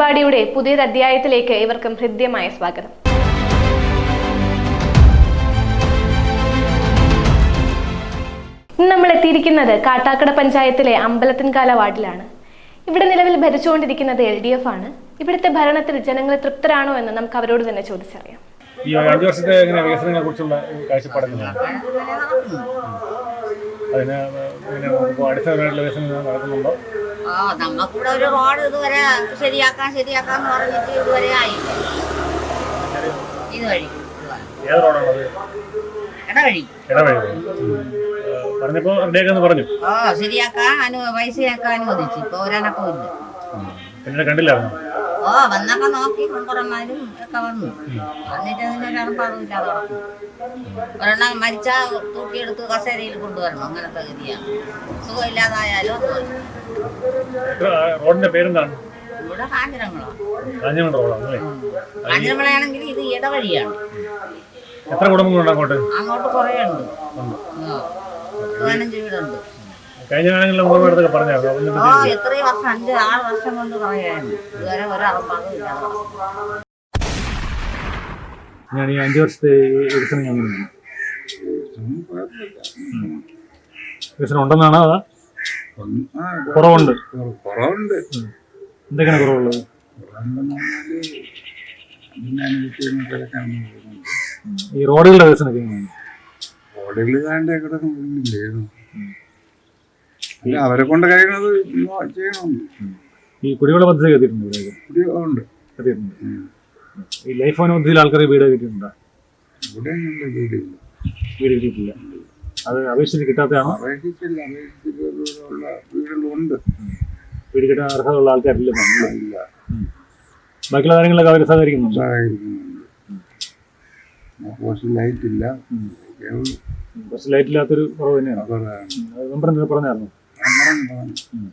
പരിപാടിയുടെ പുതിയൊരു അധ്യായത്തിലേക്ക് ഇവർക്കും ഹൃദ്യമായ സ്വാഗതം. ഇന്ന് നമ്മൾ എത്തിയിരിക്കുന്നത് കാട്ടാക്കട പഞ്ചായത്തിലെ അമ്പലത്തിൻകാല വാർഡിലാണ്. ഇവിടെ നിലവിൽ ഭരിച്ചുകൊണ്ടിരിക്കുന്നത് എൽ ഡി എഫ് ആണ്. ഇവിടുത്തെ ഭരണത്തിൽ ജനങ്ങൾ തൃപ്തരാണോ എന്ന് നമുക്ക് അവരോട് തന്നെ ചോദിച്ചറിയാം. ഈ അഞ്ചു വർഷത്തെ വികസനങ്ങളെ കുറിച്ചുള്ള കാഴ്ചപ്പാടുകളാണ് അതിന് പിന്നെ വികസനം നടക്കുന്നുണ്ടോ ആ നമുക്കിവിടെ ഒരു റോഡ് ഇതുവരെ ശരിയാക്കാൻ ശരിയാക്കാന്ന് പറഞ്ഞിട്ട് ഇതുവരെ ആയില്ല. ഇത് വഴി. ഏത് റോഡാണത്? ഇടവഴി. ഇടവഴി. പറഞ്ഞപ്പോൾ റെഡിയാക്കാന്ന് പറഞ്ഞു. ഓ ശരിയാക്കാൻ അനു പൈസയാക്കാൻ അനുവദിച്ചു. ഇപ്പൊ ഒരനക്കവും ഇല്ല. പിന്നെ കണ്ടില്ലായിരുന്നു ഓ വന്നപ്പോ നോക്കി കുമ്പറന്മാരും ഒക്കെ വന്നു. വന്നിട്ട് അതിനൊരു അറപ്പാടും ഇല്ലാതെ നടക്കും ഒരെണ്ണം മരിച്ചാ തൂക്കിയെടുത്ത് കസേരയിൽ കൊണ്ടുവരണം. അങ്ങനത്തെ ഗതിയാണ്. സുഖമില്ലാതായാലും അത് മതി. എത്ര റോഡിന്റെ പേരെന്താണ്? ഇവിടെ കാഞ്ഞിരങ്ങളാണ് കാഞ്ഞങ്ങാട് റോഡാണ് അല്ലേ? കാഞ്ഞിരങ്ങളാണെങ്കിൽ ഇത് ഇടവഴിയാണ്. എത്ര കുടുംബങ്ങളുണ്ട് അങ്ങോട്ട്? അങ്ങോട്ട് കുറേ ഉണ്ട്. പതിനഞ്ച് വീടുണ്ട്. കഴിഞ്ഞ കാലങ്ങളിൽ മൂന്ന് പറഞ്ഞായിരുന്നു. ഓ എത്രയും വർഷം അഞ്ച് ആറ് വർഷം കൊണ്ട് പറയായിരുന്നു ഇതുവരെ. ഞാൻ ഈ അഞ്ചു വർഷത്തെ വികസനം ഞാൻ വികസനം ഉണ്ടെന്നാണ് അതാ? കുറവുണ്ട്. കുറവുണ്ട്. എന്തൊക്കെയാണ് കുറവുള്ളത്? ഈ റോഡുകളുടെ വികസനമൊക്കെ റോഡുകൾ താണ്ടേ അല്ല അവരെ കൊണ്ട് കഴിയണത് ചെയ്യണം. ഈ കുടിവെള്ള പദ്ധതി എത്തിയിട്ടുണ്ട് ഉണ്ട്. എത്തിയിട്ടുണ്ട് ഈ ലൈഫ് ഭവന പദ്ധതിയിൽ ആൾക്കാർ വീട് കിട്ടിയിട്ടുണ്ടോ? ഇവിടെ നല്ല വീടില്ല. വീട് കിട്ടിയിട്ടില്ല. അത് അപേക്ഷിച്ച് കിട്ടാത്തതാണോ? അപേക്ഷിച്ചില്ല വീടുകളുണ്ട് വീട് കിട്ടാൻ അർഹതയുള്ള ആൾക്കാരില്ല. ഇല്ല. ബാക്കിയുള്ള കാര്യങ്ങളൊക്കെ അവർ സഹകരിക്കുന്നുണ്ട്? ലൈറ്റ് ഇല്ല. ലൈറ്റ് ഇല്ലാത്തൊരു കുറവ് തന്നെയാണ്. മെമ്പർ പറഞ്ഞായിരുന്നു? അങ്ങനെ പറഞ്ഞു.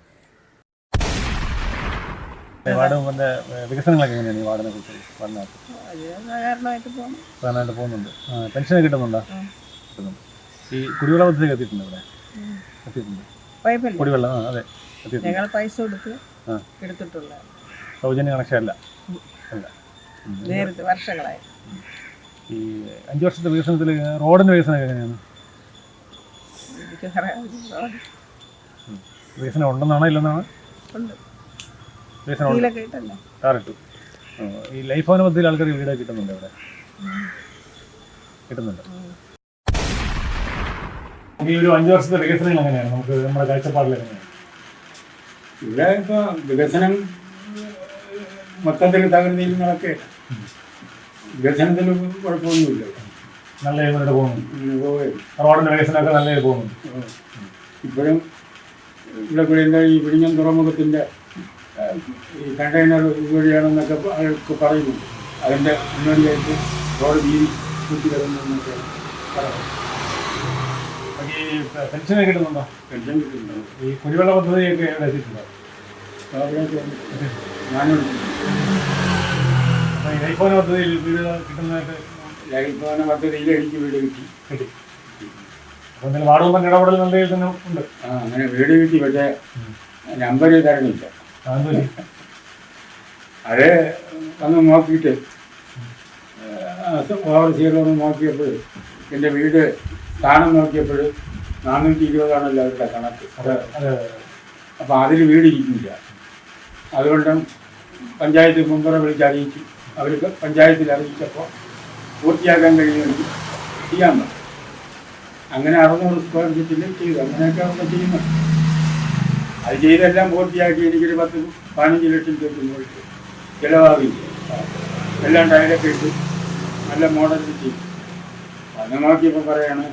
വാർഡ് മെമ്പറിന്റെ വികസനങ്ങളൊക്കെ എങ്ങനെയാണ് ഈ വാർഡിനെ കുറിച്ച് പറഞ്ഞത് പ്രധാനമായിട്ട് പോകുന്നുണ്ട്. പെൻഷൻ കിട്ടുന്നുണ്ടോ? കിട്ടുന്നുണ്ട് ഈ കുടിവെള്ള പദ്ധതി എത്തിയിട്ടുണ്ട് ഇവിടെ? എത്തിയിട്ടുണ്ട്. കുടിവെള്ളം ആ അതെ ഞങ്ങൾ പൈസ കൊടുത്ത്. എടുത്തിട്ടുള്ള സൗജന്യ കണക്ഷൻ അല്ല. അല്ല. നേരത്തെ വർഷങ്ങളായി. ഈ അഞ്ച് വർഷത്തെ വികസനത്തിൽ റോഡിന്റെ വികസനം എങ്ങനെയാണ്? വികസനം ഉണ്ടെന്നാണോ ഇല്ലെന്നാണ് ഇട്ടല്ലേ? കാറിട്ടു. ഈ ലൈഫ് ഭവന പദ്ധതിയിൽ ആൾക്കാർ വീട് കിട്ടുന്നുണ്ട് ഇവിടെ കിട്ടുന്നുണ്ട്. ഈ ഒരു അഞ്ച് വർഷത്തെ വികസനങ്ങൾ എങ്ങനെയാണ്? നമുക്ക് നമ്മുടെ കാഴ്ചപ്പാടിൽ എങ്ങനെയാണ്? ഇവിടെ ഇപ്പോൾ വികസനം മൊത്തത്തിൽ തകർന്നയിൽ നടക്കെ വികസനത്തിന് കുഴപ്പമൊന്നുമില്ല. നല്ല രീതിയിൽ പോകുന്നു. റോഡിന്റെ വികസനമൊക്കെ നല്ല രീതിയിൽ പോകുന്നുണ്ട് ഇപ്പോഴും ഇവിടെ കൂടെ ഈ വിഴിഞ്ഞം തുറമുഖത്തിന്റെ ഈ കണ്ടെയ്നർ വഴിയാണെന്നൊക്കെ ആൾക്ക് പറയുന്നുണ്ട്. അതിന്റെ മുന്നോടിയായിട്ട് റോഡ് വീതി കുത്തി കിടന്നൊക്കെ പറയുന്നു. ഈ പെൻഷനൊക്കെ കിട്ടുന്നുണ്ടോ? പെൻഷൻ കിട്ടുന്നുണ്ടോ. ഈ കുടിവെള്ള പദ്ധതിയൊക്കെ എത്തിയിട്ടുണ്ടോ? അവിടെയൊക്കെ ഞാനും അപ്പോൾ ഈ ലൈഫ് ഭവന പദ്ധതിയിൽ വീട് കിട്ടുന്നതായിട്ട് ലൈഫോന പദ്ധതിയിൽ എനിക്ക് വീട് കിട്ടി. കിട്ടി. അപ്പോൾ എന്തായാലും വാർഡ് മെമ്പറിന്റെ ഇടപെടൽ നല്ല രീതിയിൽ തന്നെ ഉണ്ട്. ആ അങ്ങനെ വീട് കിട്ടി പക്ഷേ നമ്പർ തരണില്ല അത് വന്ന് നോക്കിയിട്ട് ഓവർ നോക്കിയപ്പോൾ എന്റെ വീട് സ്ഥാനം നോക്കിയപ്പോൾ നാനൂറ്റി ഇരുപതാണല്ലോ അവരുടെ കണക്ക്. അപ്പോൾ അതിൽ വീട് ഇരിക്കില്ല അതുകൊണ്ട് പഞ്ചായത്ത് മുമ്പറെ വിളിച്ച് അറിയിച്ചു അവർക്ക് പഞ്ചായത്തിൽ അറിയിച്ചപ്പോൾ പൂർത്തിയാക്കാൻ കഴിയുമെങ്കിൽ ചെയ്യാൻ പറഞ്ഞു അങ്ങനെ അറുന്നൂറ് സ്ക്വയർ ഫീറ്റിൽ ചെയ്തു. അങ്ങനെയൊക്കെ അവിടെ ചെയ്യുന്നത് അത് ചെയ്തെല്ലാം പൂർത്തിയാക്കി എനിക്കൊരു പത്ത് പതിനഞ്ച് ലക്ഷം രൂപ പോയിട്ട് ചിലവാകില്ല എല്ലാം ടൈലൊക്കെ ഇട്ടു നല്ല മോഡലിൽ ചെയ്തു. അത് നോക്കിയപ്പോൾ പറയാണ്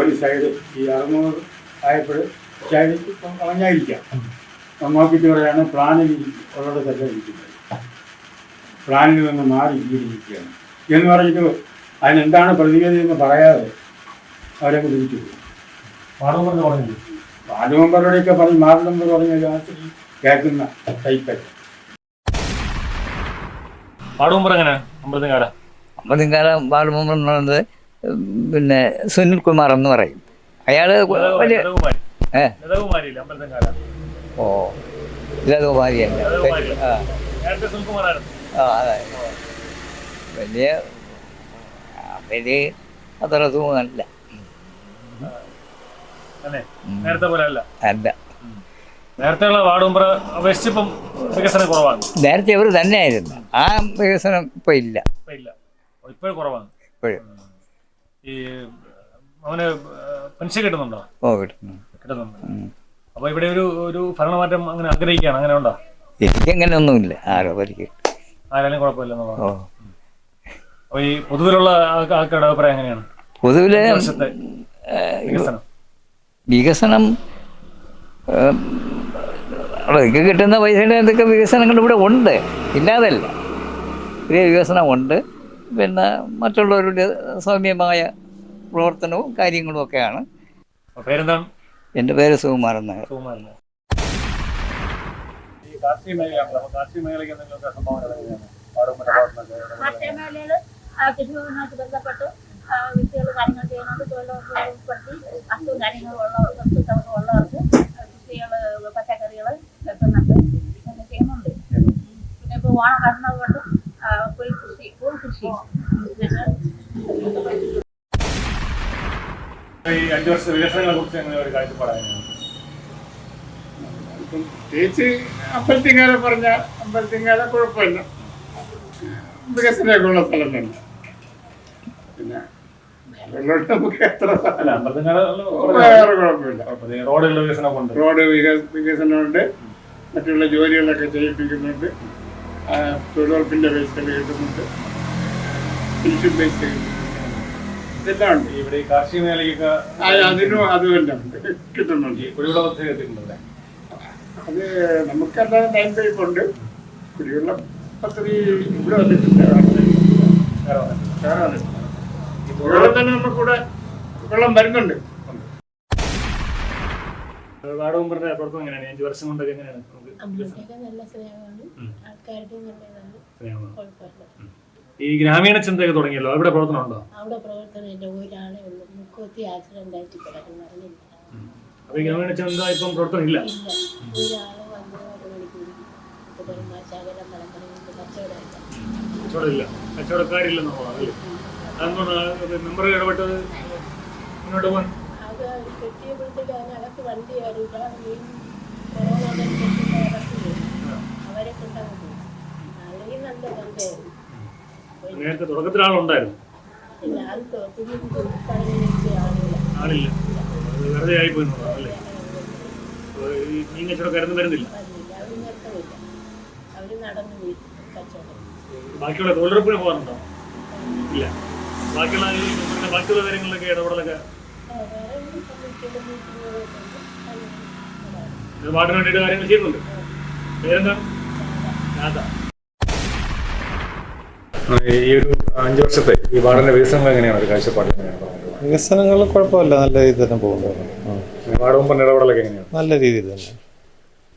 ഒരു സൈഡ് ഈ അറുന്നൂറ് ആയപ്പോൾ സൈഡ് അപ്പം നോക്കിയിട്ട് പറയാണ് പ്ലാനിൽ ഉള്ളിടത്തല്ല ഇരിക്കുന്നത് പ്ലാനിൽ നിന്ന് മാറി ഇരിക്കുകയാണ്. എന്ന് പറഞ്ഞിട്ട് അതിനെന്താണ് പ്രതികരണം എന്ന് പറയാതെ അവരെ പോയി വാർഡ് മെമ്പറിന് പറഞ്ഞില്ലേ വാർഡ് മെമ്പറുടെയൊക്കെ പറഞ്ഞ്. വാർഡ് മെമ്പർ പറഞ്ഞ രാത്രി കേൾക്കുന്ന ടൈപ്പൊക്കെ വാർഡ് മെമ്പർ എങ്ങനെ അമ്പലത്തിങ്കാല അമ്പതിങ്കാലം വാർഡ് മെമ്പർ എന്ന് പറയുന്നത് പിന്നെ സുനിൽ കുമാർ എന്ന് പറയും. അയാൾ വലിയ ഏ? ഓ ലതകുമാരിയല്ല. ആ. അതെ. വലിയ അത്ര സുഖമല്ല. നേരത്തെ പോലെ അല്ല. അല്ല. നേരത്തെയുള്ള വാർഡ് മെമ്പർ അപേക്ഷിച്ച് ഇപ്പം വികസനം കുറവാണ്. നേരത്തെ ഇവർ തന്നെയായിരുന്നു. ആ വികസനം ഇപ്പൊ ഇല്ല. ഇപ്പം ഇല്ല. ഇപ്പോഴും കുറവാണ്. ഇപ്പോഴും. ഈ അവന് പെൻഷൻ കിട്ടുന്നുണ്ടോ? ഓ കിട്ടുന്നു. കിട്ടുന്നുണ്ട്. അപ്പൊ ഇവിടെ ഒരു ഒരു ഭരണമാറ്റം അങ്ങനെ ആഗ്രഹിക്കുകയാണ്. അങ്ങനെ ഉണ്ടോ? എനിക്കങ്ങനെ ഒന്നുമില്ല ആരോ പരിക്ക്. ആരാലും കുഴപ്പമില്ലെന്നുള്ളത് ഓ. അപ്പൊ ഈ പൊതുവിലുള്ള ആൾക്ക- ആൾക്കാരുടെ അഭിപ്രായം എങ്ങനെയാണ്? പൊതുവിലെ വികസനം. വികസനം അവർക്ക് കിട്ടുന്ന പൈസയുടെ എന്തൊക്കെ വികസനങ്ങൾ ഇവിടെ ഉണ്ട്. ഇല്ലാതല്ല. ചെറിയ വികസനമുണ്ട്. പിന്നെ മറ്റുള്ളവരുടെ സൗമ്യമായ പ്രവർത്തനവും കാര്യങ്ങളും ഒക്കെയാണ്. പേരെന്താണ് എന്റെ പേര് സുകുമാരൻ നായർ. സുകുമാരൻ കാർഷിക മേഖലയാണ് കാർഷിക മേഖലയ്ക്ക് എന്തെങ്കിലും സംഭാവന ബന്ധപ്പെട്ട്. വ്യക്തികൾ കാര്യങ്ങൾ ചെയ്യുന്നുണ്ട് തൊഴിലുറപ്പെടുത്തി അസുഖം കാര്യങ്ങൾ ഉള്ള ഉള്ളവർക്ക് കൃഷികൾ പച്ചക്കറികൾ വെക്കുന്നുണ്ട് ഇതൊക്കെ ചെയ്യുന്നുണ്ട്. പിന്നെ ഇപ്പോൾ ഓണം വരുന്നത് കൊണ്ട് പുൽ കൃഷി പൂൾ കൃഷി. ഈ അഞ്ചു വർഷ വികസനങ്ങളെ കുറിച്ച് ഒരു ചേച്ചി അമ്പലത്തിങ്ങാലെ പറഞ്ഞ അമ്പലത്തിങ്ങാലെ കുഴപ്പമില്ല. വികസനമൊക്കെ ഉള്ള സ്ഥലം തന്നെ. നമുക്ക് എത്ര അല്ല അമ്പലത്തിങ്ങാട് വേറെ കുഴപ്പമില്ല. റോഡ് വികസനം കൊണ്ട് റോഡ് വികസനമുണ്ട്. മറ്റുള്ള ജോലികളൊക്കെ ചെയ്യിപ്പിക്കുന്നുണ്ട്. തൊഴിലുറപ്പിന്റെ പൈസകൾ കിട്ടുന്നുണ്ട്. പെൻഷൻ പൈസ കിട്ടുന്നുണ്ട്. ഇതെല്ലാം ഉണ്ട്. ഇവിടെ ഈ കാർഷിക മേഖലയ്ക്കൊക്കെ ആ, അതിനും അതുമെല്ലാം കിട്ടുന്നുണ്ട്. കുടിവെള്ള പദ്ധതി കിട്ടുന്നുണ്ട് അത് നമുക്കെല്ലാം ടൈം പൈപ്പ് കുടിവെള്ള കുടിവെള്ളം പദ്ധതി ഇവിടെ വന്നിട്ടില്ല. വേറെ വന്നിട്ടില്ല. കുടിവെള്ളം തന്നെ നമുക്കിവിടെ വെള്ളം വരുന്നുണ്ട്. എങ്ങനെയാണ്? അഞ്ചു വർഷം കൊണ്ടൊക്കെ എങ്ങനെയാണ്? ഈ ഗ്രാമീണ ചിന്തയൊക്കെ തുടങ്ങിയല്ലോ? അവിടെ പ്രവർത്തനം ഉണ്ടോ? അവിടെ പ്രവർത്തനം ഇല്ല. ഒരാളെ ഉള്ളൂ. മുക്കോത്തി ആക്സിഡന്റ് ആയിട്ട് കിടക്കുന്നു. അറിഞ്ഞില്ല. അപ്പൊ ഈ ഗ്രാമീണ ചിന്ത ഇപ്പം പ്രവർത്തനം ഇല്ല? കച്ചവടക്കാരില്ലെന്നോ ഒരാളെ വന്ന് ഒരു മണിക്കൂർ ശകലം മലമ്പറയുണ്ട് കച്ചവടമില്ല കച്ചവടമില്ല കച്ചവടക്കാരില്ലെന്നുള്ളതാണ് അല്ലേ? മെമ്പർ ഇടപെട്ടത് മുന്നോട്ട് പോകാൻ അത് കെട്ടിയപ്പോഴത്തേക്ക് അതിനകത്ത് വണ്ടി വരില്ല. അവരെ അല്ലെങ്കിൽ നല്ല നേരത്തെ തുടക്കത്തിൽ ആളുണ്ടായിരുന്നു. ആളില്ല. വെറുതെ ആയിപ്പോയി അല്ലേ? മീൻ വരുന്നില്ല. ബാക്കിയുള്ള തൊഴിലുറപ്പിന് പോകാറുണ്ടോ? ഇല്ല. ബാക്കിയുള്ള ബാക്കിയുള്ള കാര്യങ്ങളിലൊക്കെ ഇടപെടലൊക്കെ? വാർഡിന് വേണ്ടിയിട്ട് കാര്യങ്ങൾ ചെയ്യുന്നുണ്ട്. പേരെന്താ? രാധ. ഈ ഒരു അഞ്ച് വർഷത്തെ ഈ വാർഡിന്റെ വികസനങ്ങൾ എങ്ങനെയാണ്? ഒരു കാഴ്ചപ്പാട് എങ്ങനെയാണ്? വികസനങ്ങൾ കുഴപ്പമില്ല. നല്ല രീതിയിൽ തന്നെ പോകുന്നു. വാർഡ് മെമ്പറിന്റെ ഇടപെടലൊക്കെ എങ്ങനെയാണ്? നല്ല രീതിയിൽ തന്നെ.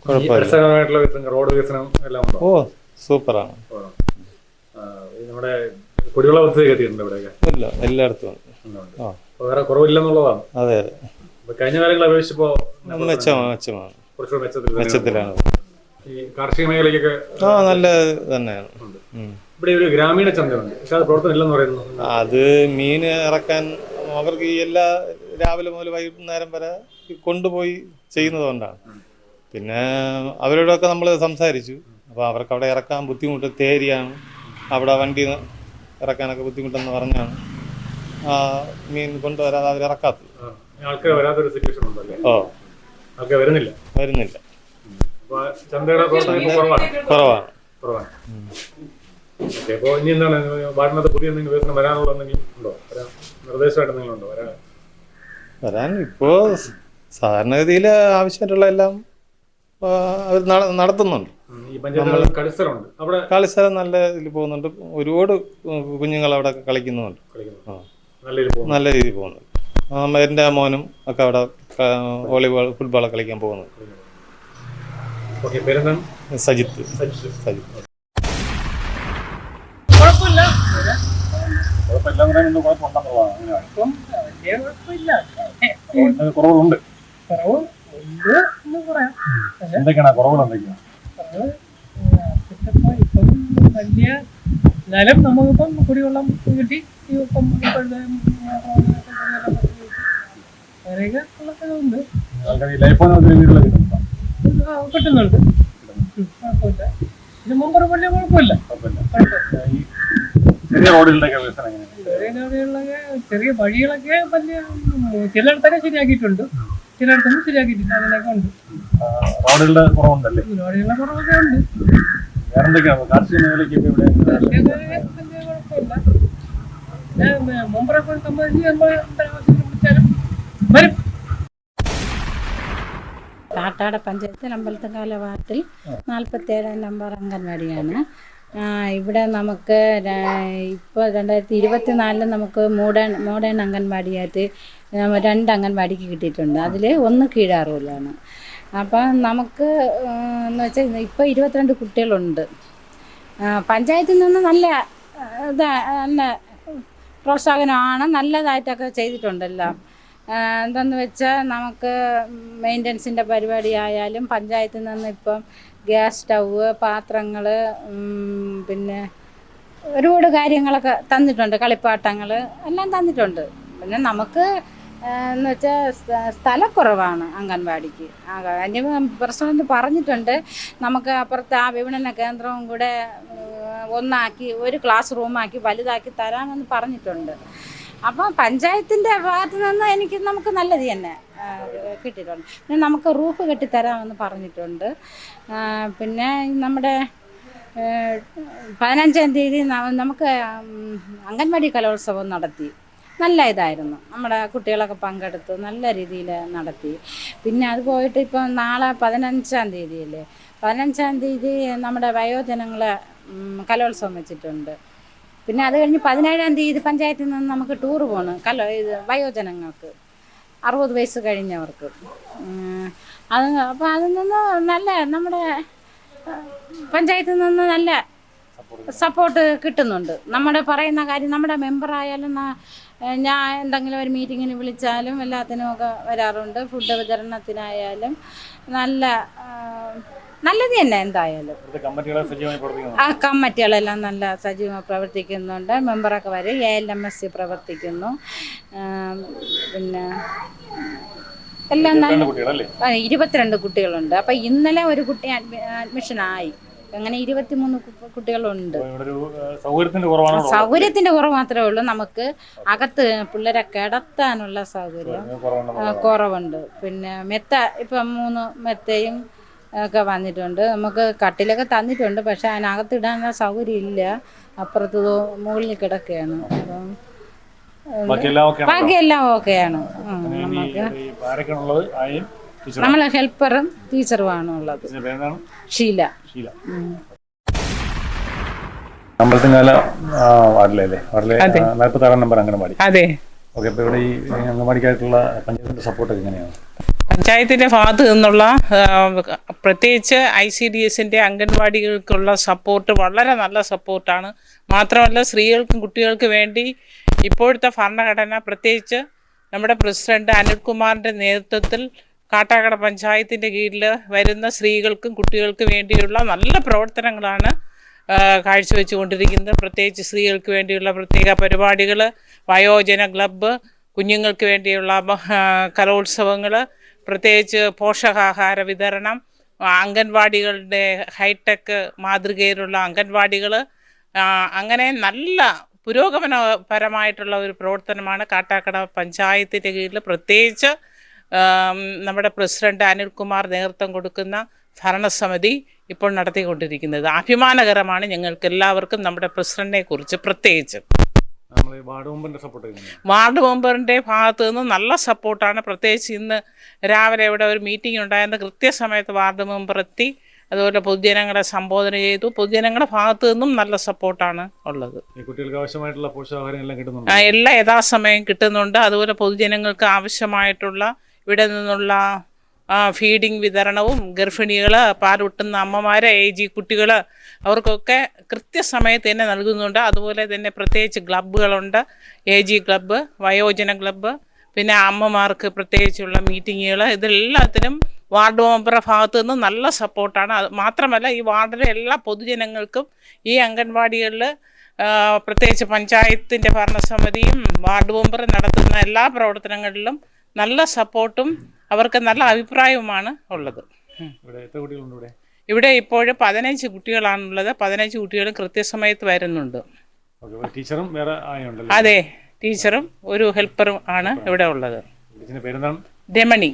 കുഴപ്പമില്ല. റോഡ് വികസനം എല്ലാം ഉണ്ടോ? ഓ സൂപ്പറാണ്. നമ്മുടെ കുടിവെള്ള പദ്ധതി എത്തിയിട്ടുണ്ട് ഇവിടെയൊക്കെ. ഇല്ല എല്ലായിടത്തും. ആ വേറെ കുറവില്ലെന്നുള്ളതാണ്. അതെ അതെ. കഴിഞ്ഞ കാലങ്ങളെ അപേക്ഷിച്ചപ്പോ മെച്ചമാണ് മെച്ചമാണ് കുറച്ചുകൂടെ മെച്ചത്തിൽ തന്നെയാണ്. മെച്ചത്തിലാണ്. ഈ കാർഷിക മേഖലയ്ക്കൊക്കെ ആ നല്ല തന്നെയാണ്. ഇവിടെ ഒരു ഗ്രാമീണ ചന്തയുണ്ട്. പക്ഷെ അത് പ്രവർത്തനം ഇല്ലെന്ന് പറയുന്നു. അത് മീൻ ഇറക്കാൻ അവർക്ക് ഈ എല്ലാ രാവിലെ മുതൽ വൈകുന്നേരം വരെ കൊണ്ടുപോയി ചെയ്യുന്നതുകൊണ്ടാണ്. പിന്നെ അവരോടൊക്കെ നമ്മൾ സംസാരിച്ചു. അപ്പോൾ അവർക്ക് അവിടെ ഇറക്കാൻ ബുദ്ധിമുട്ട് തേരിയാണ്. അവിടെ വണ്ടി ഇറക്കാനൊക്കെ ബുദ്ധിമുട്ടെന്ന് പറഞ്ഞാണ്. മീൻ കൊണ്ടുവരാതെ അവർ ഇറക്കാത്തത്. ആൾക്കാർ വരാത്തൊരു സിറ്റുവേഷൻ ഉണ്ടല്ലേ? ഓ. ആൾക്കാർ വരുന്നില്ല? വരുന്നില്ല. ചന്തയുടെ ഇപ്പൊ കുറവാണ്? കുറവാണ്. കുറവാണ്. അപ്പോൾ ഇനി എന്താണ്? വാർഡിനകത്ത് പുതിയ എന്തെങ്കിലും വികസനം വരാനുള്ള എന്തെങ്കിലും ഉണ്ടോ? വരാൻ നിർദ്ദേശമായിട്ട് എന്തെങ്കിലും ഉണ്ടോ? വരാൻ? വരാൻ ഇപ്പോൾ സാധാരണഗതിയിൽ ആവശ്യമായിട്ടുള്ള എല്ലാം അവർ നടത്തുന്നുണ്ട്. കളിസ്ഥലം നല്ല ഇതിൽ പോകുന്നുണ്ട്. ഒരുപാട് കുഞ്ഞുങ്ങൾ അവിടെ കളിക്കുന്നുണ്ട്. കളിക്കുന്നു നല്ല രീതിയിൽ പോകുന്നു നല്ല രീതിയിൽ പോകുന്നുണ്ട്. എന്റെ മോനും ഒക്കെ അവിടെ വോളിബോൾ ഫുട്ബോൾ കളിക്കാൻ പോകുന്നു സജിത്ത്. സജിത്ത്. കുറവുണ്ട്. കുറവ് എന്തൊക്കെയാണ് കുറവുകൾ എന്തൊക്കെയാണ്? കുറവ് അപ്പോൾ ഇപ്പം വലിയ എന്നാലും നമുക്കിപ്പം കുടിവെള്ളം കിട്ടി ഇപ്പം ഇപ്പോഴത്തെ അങ്ങനെയൊക്കെ ഭവനത്തിൽ വീടുകളൊക്കെ കിട്ടുന്നുണ്ടോ. കുഴപ്പമില്ല. ഇത് മുമ്പ് വലിയ കുഴപ്പമില്ല. ചെറിയ എങ്ങനെയാണ്? ചെറിയ അവിടെയുള്ളൊക്കെ ചെറിയ വഴികളൊക്കെ വലിയ ചിലയിടത്തൊക്കെ ശരിയാക്കിയിട്ടുണ്ട്. ചിലയിടത്തൊന്നും ശരിയാക്കിയിട്ടില്ല. അങ്ങനെയൊക്കെ ഉണ്ട്. റോഡുകളുടെ കുറവുണ്ടല്ലേ? വഴികളുടെ കുറവൊക്കെ ഉണ്ട്. കാർഷിക മേഖലയ്ക്ക് ഇവിടെ മുമ്പൊക്കെ സംബന്ധിച്ച് നമ്മൾ ആവശ്യത്തിന് വിളിച്ചാലും വരും. കാട്ടാട് പഞ്ചായത്തിൽ അമ്പലത്തുകാല വാർഡിൽ നാൽപ്പത്തേഴാം നമ്പർ അംഗൻവാടിയാണ്. ആ, ഇവിടെ നമുക്ക് ഇപ്പോൾ രണ്ടായിരത്തി ഇരുപത്തി നാലിൽ നമുക്ക് മോഡേൺ മോഡേൺ അംഗൻവാടിയായിട്ട് രണ്ട് അംഗൻവാടിക്ക് കിട്ടിയിട്ടുണ്ട്. അതിൽ ഒന്ന് കീഴാറൂലാണ് അപ്പം നമുക്ക് എന്ന് വെച്ചാൽ ഇരുപത്തിരണ്ട് കുട്ടികളുണ്ട്. പഞ്ചായത്തിൽ നിന്ന് നല്ല നല്ല പ്രോത്സാഹനമാണ് നല്ലതായിട്ടൊക്കെ ചെയ്തിട്ടുണ്ടെല്ലാം. എന്തെന്ന് വെച്ചാൽ നമുക്ക് മെയിന്റനൻസിന്റെ പരിപാടി ആയാലും പഞ്ചായത്തിൽ നിന്ന് ഇപ്പം ഗ്യാസ് സ്റ്റൗവ് പാത്രങ്ങൾ പിന്നെ ഒരുപാട് കാര്യങ്ങളൊക്കെ തന്നിട്ടുണ്ട് കളിപ്പാട്ടങ്ങൾ എല്ലാം തന്നിട്ടുണ്ട്. പിന്നെ നമുക്ക് എന്ന് വെച്ചാൽ സ്ഥലക്കുറവാണ് അംഗൻവാടിക്ക്. അതിന് പ്രസിഡന്റ് പറഞ്ഞിട്ടുണ്ട്. നമുക്ക് അപ്പുറത്ത് ആ വിപണന കേന്ദ്രവും കൂടെ ഒന്നാക്കി ഒരു ക്ലാസ് റൂമാക്കി വലുതാക്കി തരാമെന്ന് പറഞ്ഞിട്ടുണ്ട്. അപ്പം പഞ്ചായത്തിന്റെ ഭാഗത്ത് നിന്ന് എനിക്ക് നമുക്ക് നല്ലത് തന്നെ കിട്ടിയിട്ടുണ്ട്. പിന്നെ നമുക്ക് റൂഫ് കെട്ടിത്തരാമെന്ന് പറഞ്ഞിട്ടുണ്ട്. പിന്നെ നമ്മുടെ പതിനഞ്ചാം തീയതി നമുക്ക് അംഗൻവാടി കലോത്സവം നടത്തി. നല്ല ഇതായിരുന്നു. നമ്മുടെ കുട്ടികളൊക്കെ പങ്കെടുത്ത് നല്ല രീതിയിൽ നടത്തി. പിന്നെ അത് പോയിട്ട് ഇപ്പം നാളെ പതിനഞ്ചാം തീയതിയല്ലേ? പതിനഞ്ചാം തീയതി നമ്മുടെ വയോജനങ്ങൾ കലോത്സവം വെച്ചിട്ടുണ്ട്. പിന്നെ അത് കഴിഞ്ഞ് പതിനേഴാം തീയതി പഞ്ചായത്തിൽ നിന്ന് നമുക്ക് ടൂർ പോകണം കലോ ഇത് വയോജനങ്ങൾക്ക്. അറുപത് വയസ്സ് കഴിഞ്ഞവർക്ക്. അത് അപ്പോൾ അതിൽ നിന്ന് നല്ല നമ്മുടെ പഞ്ചായത്തിൽ നിന്ന് നല്ല സപ്പോർട്ട് കിട്ടുന്നുണ്ട്. നമ്മുടെ പറയുന്ന കാര്യം നമ്മുടെ മെമ്പറായാലും ഞാൻ എന്തെങ്കിലും ഒരു മീറ്റിങ്ങിന് വിളിച്ചാലും എല്ലാത്തിനും ഒക്കെ വരാറുണ്ട്. ഫുഡ് വിതരണത്തിനായാലും നല്ല നല്ലത് തന്നെ എന്തായാലും. ആ കമ്മിറ്റികളെല്ലാം നല്ല സജീവമായി പ്രവർത്തിക്കുന്നുണ്ട്. മെമ്പറൊക്കെ വരെ A L M S C പ്രവർത്തിക്കുന്നു. പിന്നെ എല്ലാം നല്ല ഇരുപത്തിരണ്ട് കുട്ടികളുണ്ട്. അപ്പം ഇന്നലെ ഒരു കുട്ടി അഡ്മിഷൻ അഡ്മിഷനായി. അങ്ങനെ ഇരുപത്തിമൂന്ന് കുട്ടികളുണ്ട്. സൗകര്യത്തിന്റെ കുറവ് മാത്രമേ ഉള്ളൂ. നമുക്ക് അകത്ത് പിള്ളേരെ കിടത്താനുള്ള സൗകര്യം കുറവുണ്ട്. പിന്നെ മെത്ത ഇപ്പം മൂന്ന് മെത്തയും ഒക്കെ വന്നിട്ടുണ്ട്. നമുക്ക് കട്ടിലൊക്കെ തന്നിട്ടുണ്ട് പക്ഷെ അതിനകത്ത് ഇടാനുള്ള സൗകര്യം ഇല്ല. അപ്പുറത്ത് മുകളിൽ കിടക്കുകയാണ്. അപ്പം ബാക്കിയെല്ലാം ഓക്കെയാണ്. നമുക്ക് നമ്മളെ ഹെൽപ്പറും ടീച്ചറുമാണ് ഉള്ളത് ഷീല. ഷീല. അമ്പലത്തിങ്കാല വാർഡിലെ നാൽപ്പത്താറാം നമ്പർ അംഗനവാടി. അതെ. ഓക്കെ അപ്പോൾ ഇവിടെ ഈ അംഗനവാടിക്കായിട്ടുള്ള പഞ്ചായത്തിന്റെ സപ്പോർട്ട് എങ്ങനെയാണ്? പഞ്ചായത്തിന്റെ ഭാഗത്ത് നിന്നുള്ള പ്രത്യേകിച്ച് ഐ സി ഡി എസിന്റെ അംഗൻവാടികൾക്കുള്ള സപ്പോർട്ട് വളരെ നല്ല സപ്പോർട്ടാണ്. മാത്രമല്ല സ്ത്രീകൾക്കും കുട്ടികൾക്കും വേണ്ടി ഇപ്പോഴത്തെ ഭരണഘടന പ്രത്യേകിച്ച് നമ്മുടെ പ്രസിഡന്റ് അനിൽകുമാറിന്റെ നേതൃത്വത്തിൽ കാട്ടാക്കട പഞ്ചായത്തിന്റെ കീഴിൽ വരുന്ന സ്ത്രീകൾക്കും കുട്ടികൾക്കും വേണ്ടിയുള്ള നല്ല പ്രവർത്തനങ്ങളാണ് കാഴ്ചവെച്ചുകൊണ്ടിരിക്കുന്നത്. പ്രത്യേകിച്ച് സ്ത്രീകൾക്ക് വേണ്ടിയുള്ള പ്രത്യേക പരിപാടികൾ വയോജന ക്ലബ്ബ് കുഞ്ഞുങ്ങൾക്ക് വേണ്ടിയുള്ള കലോത്സവങ്ങൾ പ്രത്യേകിച്ച് പോഷകാഹാര വിതരണം അംഗൻവാടികളുടെ ഹൈടെക് മാതൃകയിലുള്ള അംഗൻവാടികൾ അങ്ങനെ നല്ല പുരോഗമനപരമായിട്ടുള്ള ഒരു പ്രവർത്തനമാണ് കാട്ടാക്കട പഞ്ചായത്തിന്റെ കീഴിൽ. പ്രത്യേകിച്ച് നമ്മുടെ പ്രസിഡന്റ് അനിൽകുമാർ നേതൃത്വം കൊടുക്കുന്ന ഭരണസമിതി ഇപ്പോൾ നടത്തിക്കൊണ്ടിരിക്കുന്നത്. അഭിമാനകരമാണ് ഞങ്ങൾക്ക് എല്ലാവർക്കും നമ്മുടെ പ്രസിഡന്റിനെ കുറിച്ച് പ്രത്യേകിച്ച്. വാർഡ് മെമ്പറിന്റെ ഭാഗത്ത് നിന്ന് നല്ല സപ്പോർട്ടാണ്. പ്രത്യേകിച്ച് ഇന്ന് രാവിലെ ഇവിടെ ഒരു മീറ്റിംഗ് ഉണ്ടായിരുന്നു. കൃത്യസമയത്ത് വാർഡ് മെമ്പർ എത്തി. അതുപോലെ പൊതുജനങ്ങളെ സംബോധന ചെയ്തു. പൊതുജനങ്ങളുടെ ഭാഗത്ത് നിന്നും നല്ല സപ്പോർട്ടാണ് ഉള്ളത്. കുട്ടികൾക്ക് ആവശ്യമായിട്ടുള്ള പോഷകാഹാരം എല്ലാം കിട്ടുന്നുണ്ട് എല്ലാം യഥാസമയം കിട്ടുന്നുണ്ട്. അതുപോലെ പൊതുജനങ്ങൾക്ക് ആവശ്യമായിട്ടുള്ള ഇവിടെ നിന്നുള്ള ഫീഡിംഗ് വിതരണവും ഗർഭിണികൾ പാലൂട്ടുന്ന അമ്മമാർ ഏജി കുട്ടികൾ അവർക്കൊക്കെ കൃത്യസമയത്ത് തന്നെ നൽകുന്നുണ്ട്. അതുപോലെ തന്നെ പ്രത്യേകിച്ച് ക്ലബ്ബുകളുണ്ട്. എ ജി ക്ലബ്ബ് വയോജന ക്ലബ്ബ് പിന്നെ അമ്മമാർക്ക് പ്രത്യേകിച്ചുള്ള മീറ്റിങ്ങുകൾ ഇതെല്ലാത്തിനും വാർഡ് മെമ്പറുടെ ഭാഗത്തു നിന്ന് നല്ല സപ്പോർട്ടാണ്. അത് മാത്രമല്ല ഈ വാർഡിലെ എല്ലാ പൊതുജനങ്ങൾക്കും ഈ അംഗൻവാടികളിൽ പ്രത്യേകിച്ച് പഞ്ചായത്തിന്റെ ഭരണസമിതിയും വാർഡ് മെമ്പർ നടത്തുന്ന എല്ലാ പ്രവർത്തനങ്ങളിലും നല്ല സപ്പോർട്ടും അവർക്ക് നല്ല അഭിപ്രായവുമാണ് ഉള്ളത്. ഇവിടെ ഇപ്പോൾ പതിനഞ്ച് കുട്ടികളാണുള്ളത്. പതിനഞ്ച് കുട്ടികൾ കൃത്യസമയത്ത് വരുന്നുണ്ട്. ടീച്ചറും വേറെ അതെ ടീച്ചറും ഒരു ഹെൽപ്പറും ആണ് ഇവിടെ ഉള്ളത്. രമണി.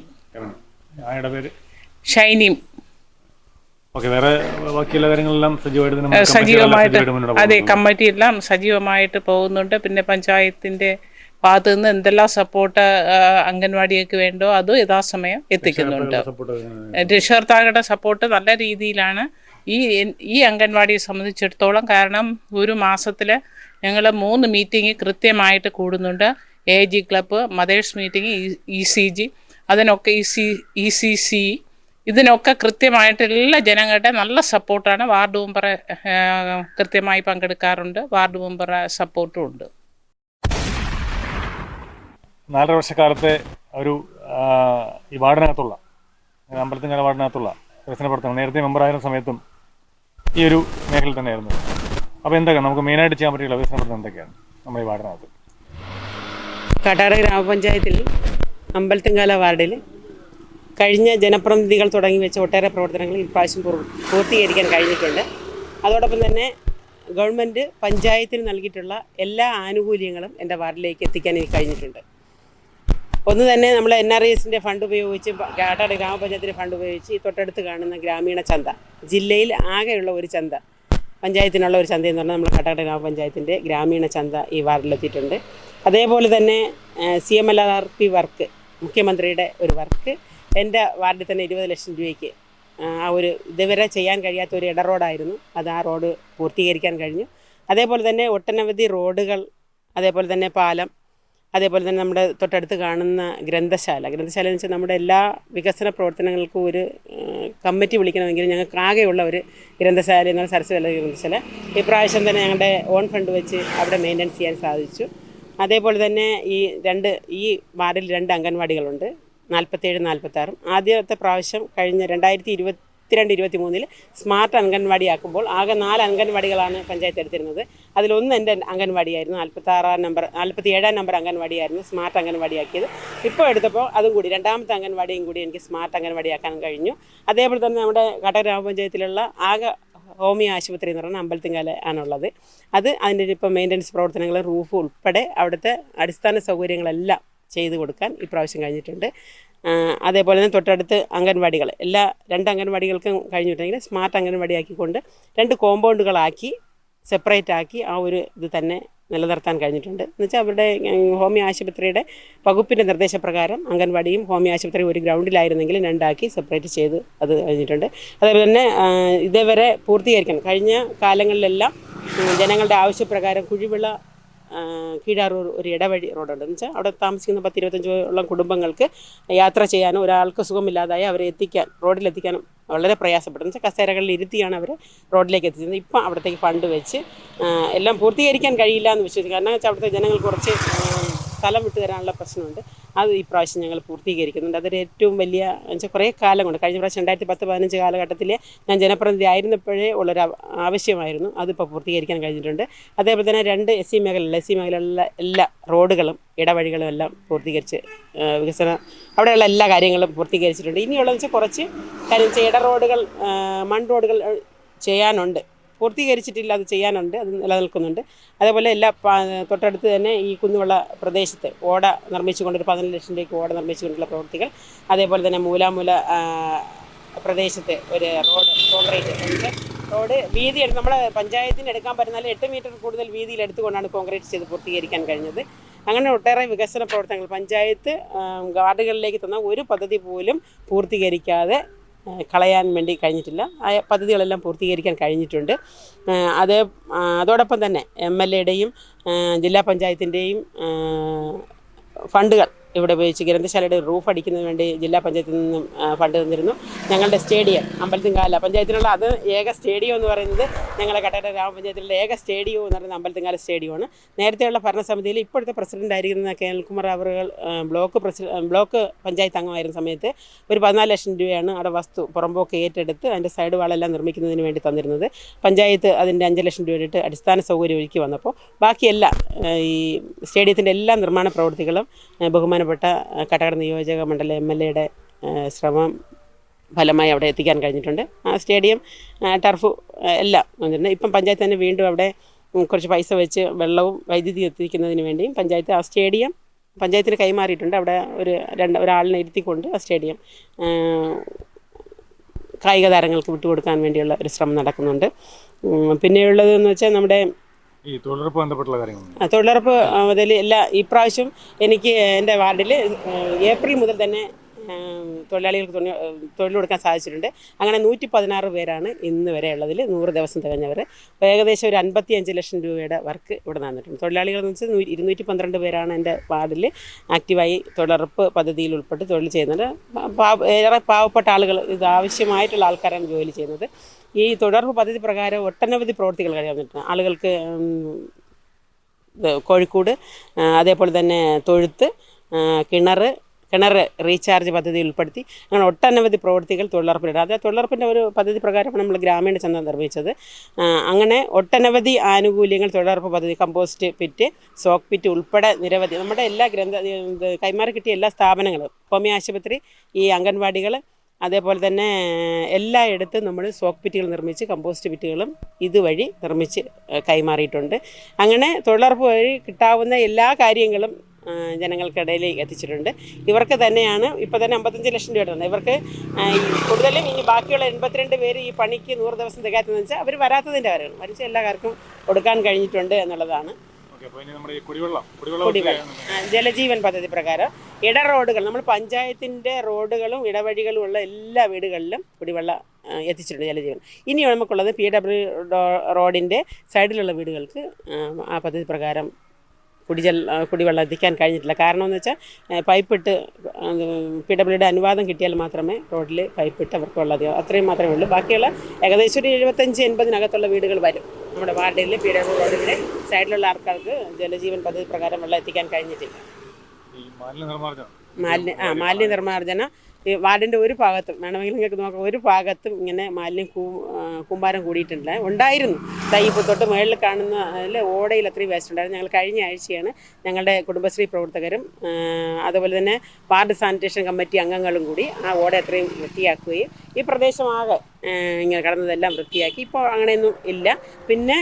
ഓക്കെ വേറെ ബാക്കിയുള്ള കാര്യങ്ങളെല്ലാം സജീവമായിട്ട് സജീവമായിട്ട് അതെ കമ്മിറ്റി എല്ലാം സജീവമായിട്ട് പോകുന്നുണ്ട്. പിന്നെ പഞ്ചായത്തിന്റെ ഭാഗത്ത് നിന്ന് എന്തെല്ലാം സപ്പോർട്ട് അംഗൻവാടിയൊക്കെ വേണ്ടോ അത് യഥാസമയം എത്തിക്കുന്നുണ്ട്. രക്ഷകർത്താക്കളുടെ സപ്പോർട്ട് നല്ല രീതിയിലാണ് ഈ ഈ അംഗൻവാടിയെ സംബന്ധിച്ചിടത്തോളം. കാരണം ഒരു മാസത്തിൽ ഞങ്ങൾ മൂന്ന് മീറ്റിംഗ് കൃത്യമായിട്ട് കൂടുന്നുണ്ട്. A G club mothers meeting E C G അതിനൊക്കെ E C E C C ഇതിനൊക്കെ കൃത്യമായിട്ട് എല്ലാ ജനങ്ങളുടെ നല്ല സപ്പോർട്ടാണ് വാർഡ് മെമ്പറെ കൃത്യമായി പങ്കെടുക്കാറുണ്ട്. വാർഡ് മെമ്പറെ സപ്പോർട്ടും ഉണ്ട്. നാലര വർഷക്കാലത്തെ ഒരു ഈ വാർഡിനകത്തുള്ള അമ്പലത്തിന്റെ വാർഡിനകത്തുള്ള വികസന പ്രവർത്തനം. നേരത്തെ മെമ്പറായിരുന്ന സമയത്തും ഈ ഒരു മേഖലയിൽ തന്നെയായിരുന്നു. അപ്പോൾ എന്തൊക്കെയാണ്? നമുക്ക് മെയിനായിട്ട് ചെയ്യാൻ പറ്റിയുള്ള വികസന പ്രവർത്തനം എന്തൊക്കെയാണ്? നമ്മുടെ ഈ വാർഡിനകത്ത്. കാട്ടാട് ഗ്രാമപഞ്ചായത്തിൽ അമ്പലത്തിങ്കാല വാർഡിൽ കഴിഞ്ഞ ജനപ്രതിനിധികൾ തുടങ്ങി വെച്ച ഒട്ടേറെ പ്രവർത്തനങ്ങൾ ഇപ്രാവശ്യം പൂർ- പൂർത്തീകരിക്കാൻ കഴിഞ്ഞിട്ടുണ്ട്. അതോടൊപ്പം തന്നെ ഗവൺമെന്റ് പഞ്ചായത്തിന് നൽകിയിട്ടുള്ള എല്ലാ ആനുകൂല്യങ്ങളും എന്റെ വാർഡിലേക്ക് എത്തിക്കാൻ എനിക്ക് കഴിഞ്ഞിട്ടുണ്ട്. ഒന്ന് തന്നെ നമ്മൾ എൻ ആർ എസിന്റെ ഫണ്ട് ഉപയോഗിച്ച് കാട്ടാട് ഗ്രാമപഞ്ചായത്തിന്റെ ഫണ്ട് ഉപയോഗിച്ച് തൊട്ടടുത്ത് കാണുന്ന ഗ്രാമീണ ചന്ത ജില്ലയിൽ ആകെയുള്ള ഒരു ചന്ത പഞ്ചായത്തിനുള്ള ഒരു ചന്ത എന്ന് പറഞ്ഞാൽ നമ്മൾ കാട്ടാട് ഗ്രാമപഞ്ചായത്തിന്റെ ഗ്രാമീണ ചന്ത ഈ വാർഡിലെത്തിയിട്ടുണ്ട്. അതേപോലെ തന്നെ C M L R P work മുഖ്യമന്ത്രിയുടെ ഒരു വർക്ക് എന്റെ വാർഡിൽ തന്നെ ഇരുപത് ലക്ഷം രൂപയ്ക്ക് ആ ഒരു ഇതുവരെ ചെയ്യാൻ കഴിയാത്ത ഒരു ഇടറോഡായിരുന്നു അത് ആ റോഡ് പൂർത്തീകരിക്കാൻ കഴിഞ്ഞു. അതേപോലെ തന്നെ ഒട്ടനവധി റോഡുകൾ അതേപോലെ തന്നെ പാലം അതേപോലെ തന്നെ നമ്മുടെ തൊട്ടടുത്ത് കാണുന്ന ഗ്രന്ഥശാല. ഗ്രന്ഥശാല എന്ന് വെച്ചാൽ നമ്മുടെ എല്ലാ വികസന പ്രവർത്തനങ്ങൾക്കും ഒരു കമ്മിറ്റി വിളിക്കണമെങ്കിൽ ഞങ്ങൾക്ക് ആകെയുള്ള ഒരു ഗ്രന്ഥശാല എന്നുള്ള സരസ്വതി ഗ്രന്ഥശാല. ഇപ്രാവശ്യം തന്നെ ഞങ്ങളുടെ ഓൺ ഫണ്ട് വെച്ച് അവിടെ മെയിന്റെനൻസ് ചെയ്യാൻ സാധിച്ചു. അതേപോലെ തന്നെ ഈ രണ്ട് ഈ വാർഡിൽ രണ്ട് അംഗൻവാടികളുണ്ട്. നാൽപ്പത്തേഴ് നാൽപ്പത്താറും ആദ്യത്തെ പ്രാവശ്യം കഴിഞ്ഞ രണ്ടായിരത്തി ഇരുപത്തിരണ്ട് ഇരുപത്തി മൂന്നിൽ സ്മാർട്ട് അംഗൻവാടി ആക്കുമ്പോൾ ആകെ നാല് അംഗൻവാടികളാണ് പഞ്ചായത്ത് എടുത്തിരുന്നത്. അതിലൊന്ന് എന്റെ അംഗൻവാടിയായിരുന്നു. നാൽപ്പത്താറാം നമ്പർ നാൽപ്പത്തി ഏഴാം നമ്പർ അംഗൻവാടിയായിരുന്നു സ്മാർട്ട് അംഗൻവാടി ആക്കിയത് ഇപ്പോൾ എടുത്തപ്പോൾ അതും കൂടി രണ്ടാമത്തെ അംഗൻവാടിയും കൂടി എനിക്ക് സ്മാർട്ട് അംഗൻവാടി ആക്കാൻ കഴിഞ്ഞു. അതേപോലെ തന്നെ നമ്മുടെ കട്ട ഗ്രാമപഞ്ചായത്തിലുള്ള ആകെ ഹോമിയോ ആശുപത്രി എന്ന് പറയുന്ന അമ്പലത്തിങ്കാല ആണുള്ളത്. അത് അതിന്റെ ഇപ്പോൾ മെയിന്റനൻസ് പ്രവർത്തനങ്ങൾ റൂഫ് ഉൾപ്പെടെ അവിടുത്തെ അടിസ്ഥാന സൗകര്യങ്ങളെല്ലാം ചെയ്തു കൊടുക്കാൻ ഇപ്രാവശ്യം കഴിഞ്ഞിട്ടുണ്ട്. അതേപോലെ തന്നെ തൊട്ടടുത്ത് അംഗൻവാടികൾ. എല്ലാ രണ്ട് അംഗൻവാടികൾക്കും കഴിഞ്ഞിട്ടുണ്ടെങ്കിൽ സ്മാർട്ട് അംഗൻവാടി ആക്കിക്കൊണ്ട് രണ്ട് കോമ്പൗണ്ടുകളാക്കി സെപ്പറേറ്റ് ആക്കി ആ ഒരു ഇത് തന്നെ നിലനിർത്താൻ കഴിഞ്ഞിട്ടുണ്ട്. എന്ന് വെച്ചാൽ അവരുടെ ഹോമിയോ ആശുപത്രിയുടെ വകുപ്പിന്റെ നിർദ്ദേശപ്രകാരം അംഗൻവാടിയും ഹോമിയോ ആശുപത്രിയും ഒരു ഗ്രൗണ്ടിലായിരുന്നെങ്കിൽ രണ്ടാക്കി സെപ്പറേറ്റ് ചെയ്ത് അത് കഴിഞ്ഞിട്ടുണ്ട്. അതേപോലെ തന്നെ ഇതേവരെ പൂർത്തീകരിക്കണം. കഴിഞ്ഞ കാലങ്ങളിലെല്ലാം ജനങ്ങളുടെ ആവശ്യപ്രകാരം കുഴിവിള കീഴാറൂർ ഒരു ഇടവഴി റോഡുണ്ട്. എന്ന് വെച്ചാൽ അവിടെ താമസിക്കുന്ന പത്ത് ഇരുപത്തഞ്ചോളം കുടുംബങ്ങൾക്ക് യാത്ര ചെയ്യാനും ഒരാൾക്ക് സുഖമില്ലാതായി അവരെ എത്തിക്കാൻ റോഡിലെത്തിക്കാനും വളരെ പ്രയാസപ്പെട്ടു എന്ന് വെച്ചാൽ കസേരകളിൽ ഇരുത്തിയാണ് അവർ റോഡിലേക്ക് എത്തിച്ചത്. ഇപ്പം അവിടത്തേക്ക് ഫണ്ട് വെച്ച് എല്ലാം പൂർത്തീകരിക്കാൻ കഴിയില്ല എന്ന് വിശ്വസിക്കും കാരണം വെച്ചാൽ അവിടുത്തെ ജനങ്ങൾ കുറച്ച് സ്ഥലം വിട്ടു തരാനുള്ള പ്രശ്നമുണ്ട്. അത് ഈ പ്രാവശ്യം ഞങ്ങൾ പൂർത്തീകരിക്കുന്നുണ്ട്. അതൊരു ഏറ്റവും വലിയ വെച്ചാൽ കുറേ കാലം കൊണ്ട് കഴിഞ്ഞ പ്രാവശ്യം രണ്ടായിരത്തി പത്ത് പതിനഞ്ച് കാലഘട്ടത്തിൽ ഞാൻ ജനപ്രതിനിധി ആയിരുന്നപ്പോഴേ ഉള്ളൊരു ആവ- ആവശ്യമായിരുന്നു. അതിപ്പോൾ പൂർത്തീകരിക്കാൻ കഴിഞ്ഞിട്ടുണ്ട്. അതേപോലെ തന്നെ രണ്ട് എസ് സി മേഖലകളിൽ എസ് സി മേഖലകളിലെ എല്ലാ റോഡുകളും ഇടവഴികളും എല്ലാം പൂർത്തീകരിച്ച് വികസന അവിടെയുള്ള എല്ലാ കാര്യങ്ങളും പൂർത്തീകരിച്ചിട്ടുണ്ട്. ഇനിയുള്ളതെന്ന് വെച്ചാൽ കുറച്ച് കാര്യം ഇട റോഡുകൾ മൺ റോഡുകൾ ചെയ്യാനുണ്ട്. പൂർത്തീകരിച്ചിട്ടില്ല അത് ചെയ്യാനുണ്ട് അത് നിലനിൽക്കുന്നുണ്ട്. അതേപോലെ എല്ലാ തൊട്ടടുത്ത് തന്നെ ഈ കുന്നുവെള്ള പ്രദേശത്ത് ഓട നിർമ്മിച്ചുകൊണ്ട് ഒരു പതിനഞ്ച് ലക്ഷം രൂപയ്ക്ക് ഓട നിർമ്മിച്ചുകൊണ്ടുള്ള പ്രവൃത്തികൾ. അതേപോലെ തന്നെ മൂലാമൂല പ്രദേശത്തെ ഒരു റോഡ് കോൺക്രീറ്റ് റോഡ് വീതി എടുത്ത് നമ്മുടെ പഞ്ചായത്തിന് എടുക്കാൻ പറ്റുന്ന എട്ട് മീറ്റർ കൂടുതൽ വീതിയിൽ എടുത്തുകൊണ്ടാണ് കോൺക്രീറ്റ് ചെയ്ത് പൂർത്തീകരിക്കാൻ കഴിഞ്ഞത്. അങ്ങനെ ഒട്ടേറെ വികസന പ്രവർത്തനങ്ങൾ പഞ്ചായത്ത് വാർഡുകളിലേക്ക് തന്ന ഒരു പദ്ധതി പോലും പൂർത്തീകരിക്കാതെ കളയാൻ വേണ്ടി കഴിഞ്ഞിട്ടില്ല. ആ പദ്ധതികളെല്ലാം പൂർത്തീകരിക്കാൻ കഴിഞ്ഞിട്ടുണ്ട്. അത് അതോടൊപ്പം തന്നെ എം എൽ എയുടെയും ജില്ലാ പഞ്ചായത്തിന്റെയും ഫണ്ടുകൾ ഇവിടെ ഉപയോഗിച്ച് ഗ്രന്ഥശാലയുടെ റൂഫ് അടിക്കുന്നതിന് വേണ്ടി ജില്ലാ പഞ്ചായത്തിൽ നിന്നും ഫണ്ട് തന്നിരുന്നു. ഞങ്ങളുടെ സ്റ്റേഡിയം അമ്പലത്തിങ്കാല പഞ്ചായത്തിലുള്ള അത് ഏക സ്റ്റേഡിയം എന്ന് പറയുന്നത് ഞങ്ങളുടെ കട്ടട ഗ്രാമപഞ്ചായത്തിലുള്ള ഏക സ്റ്റേഡിയം എന്ന് പറയുന്നത് അമ്പലത്തിങ്കാല സ്റ്റേഡിയമാണ്. നേരത്തെയുള്ള ഭരണസമിതിയിൽ ഇപ്പോഴത്തെ പ്രസിഡന്റ് ആയിരിക്കുന്ന കേൾക്കുമാർ അവറുകൾ അവർ ബ്ലോക്ക് പ്രസിഡന്റ് ബ്ലോക്ക് പഞ്ചായത്ത് അംഗമായിരുന്ന സമയത്ത് ഒരു പതിനാല് ലക്ഷം രൂപയാണ് അവിടെ വസ്തു പുറമ്പോക്ക് ഏറ്റെടുത്ത് അതിന്റെ സൈഡ് വാളെല്ലാം നിർമ്മിക്കുന്നതിന് വേണ്ടി തന്നിരുന്നത്. പഞ്ചായത്ത് അതിന്റെ അഞ്ച് ലക്ഷം രൂപ അടിസ്ഥാന സൗകര്യം ഒരുക്കി വന്നപ്പോൾ ബാക്കിയെല്ലാം ഈ സ്റ്റേഡിയത്തിന്റെ എല്ലാ നിർമ്മാണ പ്രവൃത്തികളും ആ, ബഹുമാനപ്പെട്ട കട്ടകട നിയോജക മണ്ഡലം എം എൽ എയുടെ ശ്രമം ഫലമായി അവിടെ എത്തിക്കാൻ കഴിഞ്ഞിട്ടുണ്ട്. ആ സ്റ്റേഡിയം ടർഫ് എല്ലാം ഇപ്പം പഞ്ചായത്ത് തന്നെ വീണ്ടും അവിടെ കുറച്ച് പൈസ വെച്ച് വെള്ളവും വൈദ്യുതി എത്തിക്കുന്നതിന് വേണ്ടിയും പഞ്ചായത്ത് ആ സ്റ്റേഡിയം പഞ്ചായത്തിന് കൈമാറിയിട്ടുണ്ട്. അവിടെ ഒരു രണ്ട് ഒരാളിനെ ഇരുത്തിക്കൊണ്ട് ആ സ്റ്റേഡിയം കായിക താരങ്ങൾക്ക് വിട്ടുകൊടുക്കാൻ വേണ്ടിയുള്ള ഒരു ശ്രമം നടക്കുന്നുണ്ട്. പിന്നെയുള്ളതെന്ന് വെച്ചാൽ നമ്മുടെ ഈ തൊഴിലുറപ്പ് ബന്ധപ്പെട്ടുള്ള കാര്യങ്ങൾ തൊഴിലുറപ്പ് മുതൽ എല്ലാ ഇപ്രാവശ്യം എനിക്ക് എന്റെ വാർഡിൽ ഏപ്രിൽ മുതൽ തന്നെ തൊഴിലാളികൾക്ക് തൊണ്ണൂ തൊഴിൽ കൊടുക്കാൻ സാധിച്ചിട്ടുണ്ട്. അങ്ങനെ നൂറ്റി പതിനാറ് പേരാണ് ഇന്ന് വരെ ഉള്ളതിൽ നൂറ് ദിവസം തികഞ്ഞവർ. ഏകദേശം ഒരു അൻപത്തി അഞ്ച് ലക്ഷം രൂപയുടെ വർക്ക് ഇവിടെ നടന്നിട്ടുണ്ട്. തൊഴിലാളികൾ എന്ന് വെച്ചാൽ ഇരുന്നൂറ്റി പന്ത്രണ്ട് പേരാണ് എന്റെ വാർഡിൽ ആക്റ്റീവായി തൊഴിലുറപ്പ് പദ്ധതിയിൽ ഉൾപ്പെട്ട് തൊഴിൽ ചെയ്യുന്നത്. ഏറെ പാവപ്പെട്ട ആളുകൾ ഇത് ആവശ്യമായിട്ടുള്ള ആൾക്കാരാണ് ജോലി ചെയ്യുന്നത്. ഈ തൊഴിലുറപ്പ് പദ്ധതി പ്രകാരം ഒട്ടനവധി പ്രവൃത്തികൾ കഴിയാവുന്നിട്ടുണ്ട് ആളുകൾക്ക് കോഴിക്കോട് അതേപോലെ തന്നെ തൊഴുത്ത് കിണർ കിണർ റീചാർജ് പദ്ധതി ഉൾപ്പെടുത്തി. അങ്ങനെ ഒട്ടനവധി പ്രവൃത്തികൾ തൊഴിലുറപ്പിലുണ്ട്. അതായത് തൊഴിലുറപ്പിന്റെ ഒരു പദ്ധതി പ്രകാരമാണ് നമ്മൾ ഗ്രാമീണ ചന്ത നിർമ്മിച്ചത്. അങ്ങനെ ഒട്ടനവധി ആനുകൂല്യങ്ങൾ തൊഴിലുറപ്പ് പദ്ധതി കമ്പോസ്റ്റ് പിറ്റ് സോക്ക് പിറ്റ് ഉൾപ്പെടെ നിരവധി നമ്മുടെ എല്ലാ ഗ്രന്ഥ കൈമാറി കിട്ടിയ എല്ലാ സ്ഥാപനങ്ങളും ഹോമിയോ ആശുപത്രി ഈ അംഗൻവാടികൾ അതേപോലെ തന്നെ എല്ലായിടത്തും നമ്മൾ സോക്ക് പിറ്റുകൾ നിർമ്മിച്ച് കമ്പോസ്റ്റ് പിറ്റുകളും ഇതുവഴി നിർമ്മിച്ച് കൈമാറിയിട്ടുണ്ട്. അങ്ങനെ തൊഴിലുറപ്പ് വഴി കിട്ടാവുന്ന എല്ലാ കാര്യങ്ങളും ജനങ്ങൾക്കിടയിൽ എത്തിച്ചിട്ടുണ്ട്. ഇവർക്ക് തന്നെയാണ് ഇപ്പോൾ തന്നെ അമ്പത്തഞ്ച് ലക്ഷം രൂപ ഉണ്ട് ഇവർക്ക് കൂടുതലും ഇനി ബാക്കിയുള്ള എൺപത്തിരണ്ട് പേര് ഈ പണിക്ക് നൂറ് ദിവസം തികയാത്തതെന്ന് വെച്ചാൽ അവർ വരാത്തതിന്റെ കാര്യമാണ്. മരിച്ച എല്ലാവർക്കും കൊടുക്കാൻ കഴിഞ്ഞിട്ടുണ്ട് എന്നുള്ളതാണ്. കുടിവെള്ളം കുടിവെള്ള ജലജീവൻ പദ്ധതി പ്രകാരം ഇട റോഡുകൾ നമ്മൾ പഞ്ചായത്തിന്റെ റോഡുകളും ഇടവഴികളും ഉള്ള എല്ലാ വീടുകളിലും കുടിവെള്ളം എത്തിച്ചിട്ടുണ്ട് ജലജീവൻ. ഇനി നമുക്കുള്ളത് പി ഡബ്ല്യു റോഡിന്റെ സൈഡിലുള്ള വീടുകൾക്ക് ആ പദ്ധതി പ്രകാരം കുടിജൽ കുടിവെള്ളം എത്തിക്കാൻ കഴിഞ്ഞിട്ടില്ല. കാരണം എന്ന് വെച്ചാൽ പൈപ്പ് പൈപ്പിട്ട് പി ഡബ്ല്യുടെ അനുവാദം കിട്ടിയാൽ മാത്രമേ റോഡിൽ പൈപ്പിട്ട് അവർക്ക് വെള്ളം അധികം അത്രയും മാത്രമേ ഉള്ളൂ. ബാക്കിയുള്ള ഏകദേശം ഒരു എഴുപത്തഞ്ച് എൺപതിനകത്തുള്ള വീടുകൾ വരും. നമ്മുടെ വാർഡിൽ പി ഡബ്ല്യു റോഡിന്റെ സൈഡിലുള്ള ആൾക്കാർക്ക് ജലജീവൻ പദ്ധതി പ്രകാരം വെള്ളം എത്തിക്കാൻ കഴിഞ്ഞിട്ടില്ല. മാലിന്യ നിർമ്മാർജന മാലിന്യ ആ മാലിന്യ നിർമ്മാർജന ഈ വാർഡിന്റെ ഒരു ഭാഗത്തും വേണമെങ്കിൽ നിങ്ങൾക്ക് നോക്കാം. ഒരു ഭാഗത്തും ഇങ്ങനെ മാലിന്യം കൂ കൂമ്പാരം കൂടിയിട്ടുണ്ട്. ഉണ്ടായിരുന്നു. ഈ തൊട്ട് മുകളിൽ കാണുന്ന അതിൽ ഓടയിൽ അത്രയും വേസ്റ്റ് ഉണ്ടായിരുന്നു. ഞങ്ങൾ കഴിഞ്ഞ ആഴ്ചയാണ് ഞങ്ങളുടെ കുടുംബശ്രീ പ്രവർത്തകരും അതുപോലെ തന്നെ വാർഡ് സാനിറ്റേഷൻ കമ്മിറ്റി അംഗങ്ങളും കൂടി ആ ഓട അത്രയും വൃത്തിയാക്കുകയും ഈ പ്രദേശമാകെ ഇങ്ങനെ കടന്നതെല്ലാം വൃത്തിയാക്കി. ഇപ്പോൾ അങ്ങനെയൊന്നും ഇല്ല. പിന്നെ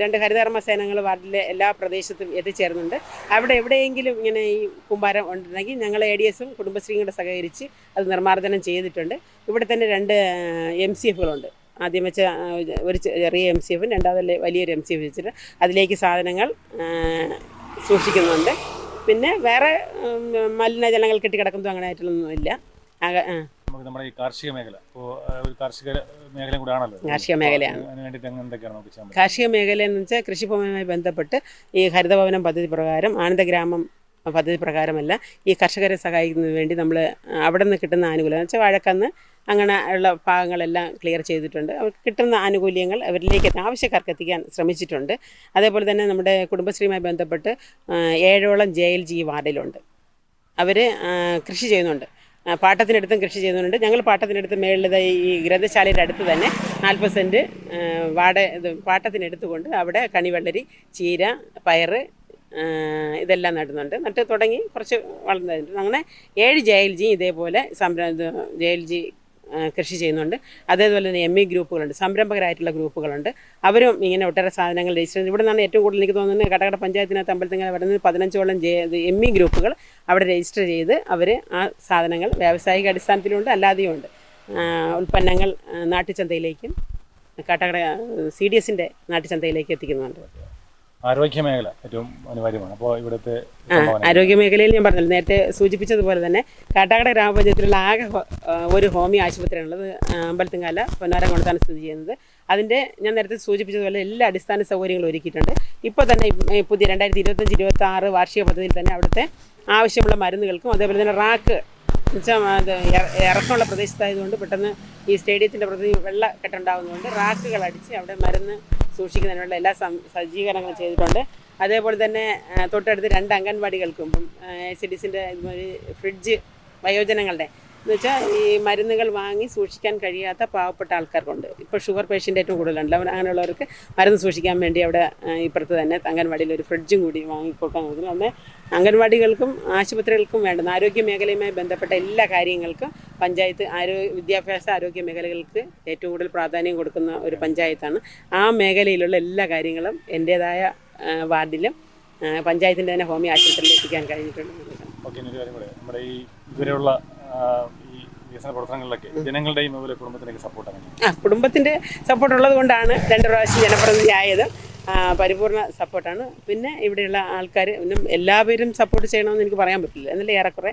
രണ്ട് ഹരിതകർമ്മ സേനകൾ വാർഡിലെ എല്ലാ പ്രദേശത്തും എത്തിച്ചേർന്നുണ്ട് അവിടെ എവിടെയെങ്കിലും ഇങ്ങനെ ഈ കുമ്പാരം ഉണ്ടെങ്കിൽ ഞങ്ങൾ എ ഡി എസും കുടുംബശ്രീയും കൂടെ സഹകരിച്ച് അത് നിർമ്മാർജനം ചെയ്തിട്ടുണ്ട്. ഇവിടെ തന്നെ രണ്ട് എം സി എഫുകളുണ്ട് ആദ്യം വെച്ച ഒരു ചെറിയ എം സി എഫും രണ്ടാമതല്ലേ വലിയൊരു എം സി എഫ് വെച്ചിട്ട് അതിലേക്ക് സാധനങ്ങൾ സൂക്ഷിക്കുന്നുണ്ട്. പിന്നെ വേറെ മലിനജലങ്ങൾ കെട്ടിക്കിടക്കുന്നതും അങ്ങനെ ആയിട്ടുള്ളൊന്നുമില്ല നമുക്ക് നമ്മുടെ ഈ കാർഷിക മേഖല ഒരു കാർഷിക മേഖലയും കൂടെ ആണല്ലോ. കാർഷിക മേഖലയാണ്. കാർഷിക മേഖല എന്ന് വെച്ചാൽ കൃഷിഭവനുമായി ബന്ധപ്പെട്ട് ഈ ഹരിതഭവനം പദ്ധതി പ്രകാരം ആനന്ദഗ്രാമം പദ്ധതി പ്രകാരമല്ല ഈ കർഷകരെ സഹായിക്കുന്നതിന് വേണ്ടി നമ്മൾ അവിടെ നിന്ന് കിട്ടുന്ന ആനുകൂല്യം എന്ന് വെച്ചാൽ വാഴക്കന്ന് അങ്ങനെ ഉള്ള ഭാഗങ്ങളെല്ലാം ക്ലിയർ ചെയ്തിട്ടുണ്ട്. അവർക്ക് കിട്ടുന്ന ആനുകൂല്യങ്ങൾ അവരിലേക്ക് ആവശ്യക്കാർക്ക് എത്തിക്കാൻ ശ്രമിച്ചിട്ടുണ്ട്. അതേപോലെ തന്നെ നമ്മുടെ കുടുംബശ്രീയുമായി ബന്ധപ്പെട്ട് ഏഴോളം ജെ എൽ ജി വാർഡിലുണ്ട്. അവർ കൃഷി ചെയ്യുന്നുണ്ട്. പാട്ടത്തിനടുത്തും കൃഷി ചെയ്യുന്നുണ്ട്. ഞങ്ങൾ പാട്ടത്തിനടുത്ത് മേളിൽ ഈ ഗ്രന്ഥശാലയുടെ അടുത്ത് തന്നെ നാൽപ്പത് സെന്റ് വാട ഇത് പാട്ടത്തിനെടുത്തുകൊണ്ട് അവിടെ കണിവെള്ളരി ചീര പയറ് ഇതെല്ലാം നടുന്നുണ്ട്. നട്ട് തുടങ്ങി കുറച്ച് വളർന്നിട്ടുണ്ട് അങ്ങനെ ഏഴ് ജെ എൽ ജി ഇതേപോലെ സംരംഭ ജയൽജി കൃഷി ചെയ്യുന്നുണ്ട്. അതേപോലെ തന്നെ എം ഇ ഗ്രൂപ്പുകളുണ്ട്. സംരംഭകരായിട്ടുള്ള ഗ്രൂപ്പുകളുണ്ട്. അവരും ഇങ്ങനെ ഒട്ടേറെ സാധനങ്ങൾ രജിസ്റ്റർ ചെയ്ത് ഇവിടെ നിന്നാണ് ഏറ്റവും കൂടുതൽ എനിക്ക് തോന്നുന്നത് കടകട പഞ്ചായത്തിനകത്ത് അമ്പലത്തിങ്ങനെ വരുന്നത് പതിനഞ്ചോളം എം ഇ ഗ്രൂപ്പുകൾ അവിടെ രജിസ്റ്റർ ചെയ്ത് അവർ ആ സാധനങ്ങൾ വ്യാവസായിക അടിസ്ഥാനത്തിലുണ്ട് അല്ലാതെയും ഉണ്ട് ഉൽപ്പന്നങ്ങൾ നാട്ടുചന്തയിലേക്കും കടകട സി ഡി എസിന്റെ നാട്ടുചന്തയിലേക്ക് എത്തിക്കുന്നുണ്ട്. ആരോഗ്യ മേഖല ഏറ്റവും അനിവാര്യമാണ്. അപ്പോൾ ഇവിടുത്തെ ആരോഗ്യമേഖലയിൽ ആരോഗ്യ മേഖലയിൽ ഞാൻ പറഞ്ഞത് നേരത്തെ സൂചിപ്പിച്ചതുപോലെ തന്നെ കാട്ടാക്കട ഗ്രാമപഞ്ചായത്തിലുള്ള ആകെ ഒരു ഹോമിയോ ആശുപത്രിയാണുള്ളത് അമ്പലത്തുംകാല അമ്പലത്തിങ്കാല പൊന്നാരം കൊണ്ടത്താണ് സ്ഥിതി ചെയ്യുന്നത്. അതിന്റെ ഞാൻ നേരത്തെ സൂചിപ്പിച്ചതുപോലെ എല്ലാ അടിസ്ഥാന സൗകര്യങ്ങളും ഒരുക്കിയിട്ടുണ്ട്. ഇപ്പോൾ തന്നെ പുതിയ രണ്ടായിരത്തി ഇരുപത്തഞ്ച് ഇരുപത്തി ആറ് വാർഷിക പദ്ധതിയിൽ തന്നെ അവിടുത്തെ ആവശ്യമുള്ള മരുന്നുകൾക്കും അതേപോലെ തന്നെ റാക്ക് എന്നുവെച്ചാൽ അത് ഇറ- ഇറക്കമുള്ള പ്രദേശത്തായതുകൊണ്ട് പെട്ടെന്ന് ഈ സ്റ്റേഡിയത്തിന്റെ പ്രതി വെള്ളക്കെട്ടുണ്ടാകുന്നതുകൊണ്ട് റാക്കുകൾ അടിച്ച് അവിടെ മരുന്ന് സൂക്ഷിക്കുന്നതിനുള്ള എല്ലാ സജ്ജീകരണങ്ങളും ചെയ്തിട്ടുണ്ട്. അതേപോലെ തന്നെ തൊട്ടടുത്ത് രണ്ട് അംഗൻവാടികൾക്കും ഇപ്പം സി ഡി സിന്റെ ഫ്രിഡ്ജ് വയോജനങ്ങളുടെ എന്ന് വെച്ചാൽ ഈ മരുന്നുകൾ വാങ്ങി സൂക്ഷിക്കാൻ കഴിയാത്ത പാവപ്പെട്ട ആൾക്കാർക്കുണ്ട്. ഇപ്പോൾ ഷുഗർ പേഷ്യന്റ് ഏറ്റവും കൂടുതലുണ്ട്. അവർ അങ്ങനെയുള്ളവർക്ക് മരുന്ന് സൂക്ഷിക്കാൻ വേണ്ടി അവിടെ ഇപ്പുറത്ത് തന്നെ അംഗൻവാടിയിൽ ഒരു ഫ്രിഡ്ജും കൂടി വാങ്ങിക്കൊടുക്കാൻ നോക്കുന്നു അന്ന് അംഗൻവാടികൾക്കും ആശുപത്രികൾക്കും വേണ്ടുന്ന ആരോഗ്യ മേഖലയുമായി ബന്ധപ്പെട്ട എല്ലാ കാര്യങ്ങൾക്കും പഞ്ചായത്ത് ആരോഗ്യ വിദ്യാഭ്യാസ ആരോഗ്യ മേഖലകൾക്ക് ഏറ്റവും കൂടുതൽ പ്രാധാന്യം കൊടുക്കുന്ന ഒരു പഞ്ചായത്താണ്. ആ മേഖലയിലുള്ള എല്ലാ കാര്യങ്ങളും എന്റേതായ വാർഡിലും പഞ്ചായത്തിന്റെ തന്നെ ഹോമിയോ ആശുപത്രിയിൽ എത്തിക്കാൻ കഴിഞ്ഞിട്ടുണ്ട്. ഓക്കെ നമ്മുടെ ഈ ഇതുവരെയുള്ള ആ, ഈ സപ്പോർട്ട് കുടുംബത്തിന്റെ സപ്പോർട്ട് ഉള്ളത് കൊണ്ടാണ് രണ്ട് പ്രാവശ്യം ജനപ്രതിനിധി ആയത്. പരിപൂർണ സപ്പോർട്ടാണ് പിന്നെ ഇവിടെയുള്ള ആൾക്കാർ എല്ലാവരും സപ്പോർട്ട് ചെയ്യണമെന്ന് എനിക്ക് പറയാൻ പറ്റില്ല. എന്നാൽ ഏറെക്കുറെ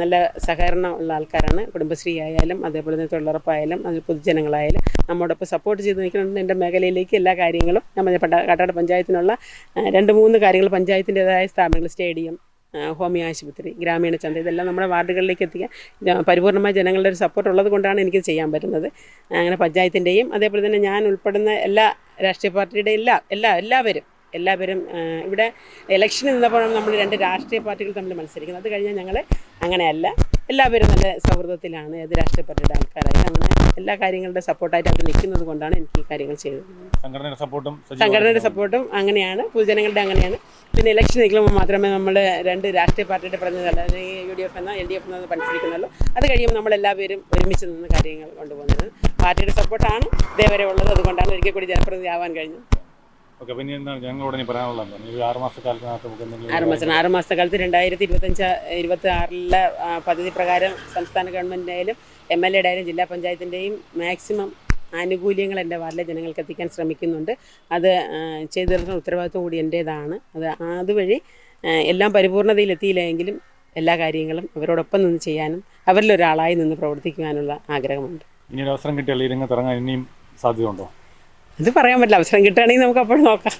നല്ല സഹകരണം ഉള്ള ആൾക്കാരാണ്. കുടുംബശ്രീ ആയാലും അതേപോലെ തന്നെ തൊഴിലുറപ്പായാലും അത് പൊതുജനങ്ങളായാലും നമ്മോടൊപ്പം സപ്പോർട്ട് ചെയ്ത് നിൽക്കുന്നുണ്ട് എന്റെ മേഖലയിലേക്ക് എല്ലാ കാര്യങ്ങളും നമ്മൾ കാട്ടാട് പഞ്ചായത്തിനുള്ള രണ്ട് മൂന്ന് കാര്യങ്ങൾ പഞ്ചായത്തിന്റെതായ സ്ഥാപനങ്ങൾ സ്റ്റേഡിയം ഹോമിയോ ആശുപത്രി ഗ്രാമീണ ചന്ത ഇതെല്ലാം നമ്മുടെ വാർഡുകളിലേക്ക് എത്തിക്കാൻ പരിപൂർണമായ ജനങ്ങളുടെ ഒരു സപ്പോർട്ട് ഉള്ളത് കൊണ്ടാണ് എനിക്ക് ചെയ്യാൻ പറ്റുന്നത്. അങ്ങനെ പഞ്ചായത്തിന്റെയും അതേപോലെ തന്നെ ഞാൻ ഉൾപ്പെടുന്ന എല്ലാ രാഷ്ട്രീയ പാർട്ടിയുടെ എല്ലാ എല്ലാ എല്ലാവരും എല്ലാവരും ഇവിടെ ഇലക്ഷൻ നിന്നപ്പോഴാണ് നമ്മൾ രണ്ട് രാഷ്ട്രീയ പാർട്ടികൾ തമ്മിൽ മത്സരിക്കുന്നത്. അത് കഴിഞ്ഞാൽ ഞങ്ങൾ അങ്ങനെയല്ല എല്ലാവരും നല്ല സൗഹൃദത്തിലാണ് ഏത് രാഷ്ട്രീയ ആൾക്കാരായി. ആൾക്കാരായാലും അങ്ങനെ എല്ലാ കാര്യങ്ങളുടെ സപ്പോർട്ടായിട്ട് അവർ നിൽക്കുന്നത് കൊണ്ടാണ് എനിക്ക് ഈ കാര്യങ്ങൾ ചെയ്തത്. സംഘടനയുടെ സപ്പോർട്ടും സംഘടനയുടെ സപ്പോർട്ടും അങ്ങനെയാണ് പൊതുജനങ്ങളുടെ അങ്ങനെയാണ്. പിന്നെ ഇലക്ഷൻ നിൽക്കുമ്പോൾ മാത്രമേ നമ്മൾ രണ്ട് രാഷ്ട്രീയ പാർട്ടിയുടെ പ്രതിനിധികൾ അല്ലെങ്കിൽ യു ഡി എഫ് എന്നോ എൽ ഡി എഫ് എന്നോ മത്സരിക്കുന്നുള്ളൂ അത് കഴിയുമ്പോൾ നമ്മളെല്ലാവരും ഒരുമിച്ച് നിന്ന് കാര്യങ്ങൾ കൊണ്ടുപോകുന്നത്. പാർട്ടിയുടെ സപ്പോർട്ടാണ് ഇതേവരെ ഉള്ളത്. അതുകൊണ്ടാണ് ഒരിക്കൽ കൂടി ജനപ്രതിനിധി ആവാൻ കഴിഞ്ഞത്. ഓക്കെ പിന്നെ എന്താണ്? ഈ മാസക്കാലത്തിനകത്ത് നമുക്ക് എന്തെങ്കിലും ആറ് മാസം ആറ് മാസത്തെ കാലത്ത് രണ്ടായിരത്തി ഇരുപത്തഞ്ച് ഇരുപത്തി ആറിലെ പദ്ധതി പ്രകാരം സംസ്ഥാന ഗവൺമെന്റിന്റെ ആയാലും എം എൽ എയുടെ ആയാലും ജില്ലാ പഞ്ചായത്തിന്റെയും മാക്സിമം ആനുകൂല്യങ്ങൾ എന്റെ വാർഡിലെ ജനങ്ങൾക്ക് എത്തിക്കാൻ ശ്രമിക്കുന്നുണ്ട്. അത് ചെയ്തു തീർന്ന ഉത്തരവാദിത്വം കൂടി എന്റേതാണ്. അത് അതുവഴി എല്ലാം പരിപൂർണതയിൽ എത്തിയില്ലെങ്കിലും എല്ലാ കാര്യങ്ങളും അവരോടൊപ്പം നിന്ന് ചെയ്യാനും അവരിലൊരാളായി നിന്ന് പ്രവർത്തിക്കുവാനുള്ള ആഗ്രഹമുണ്ട്. ഇനിയൊരു ഒരു അവസരം കിട്ടിയാൽ ഇറങ്ങാൻ ഇനിയും സാധ്യതയുണ്ടോ? ഇത് പറയാൻ പറ്റില്ല. അവസരം കിട്ടുകയാണെങ്കിൽ നമുക്ക് അപ്പോൾ നോക്കാം.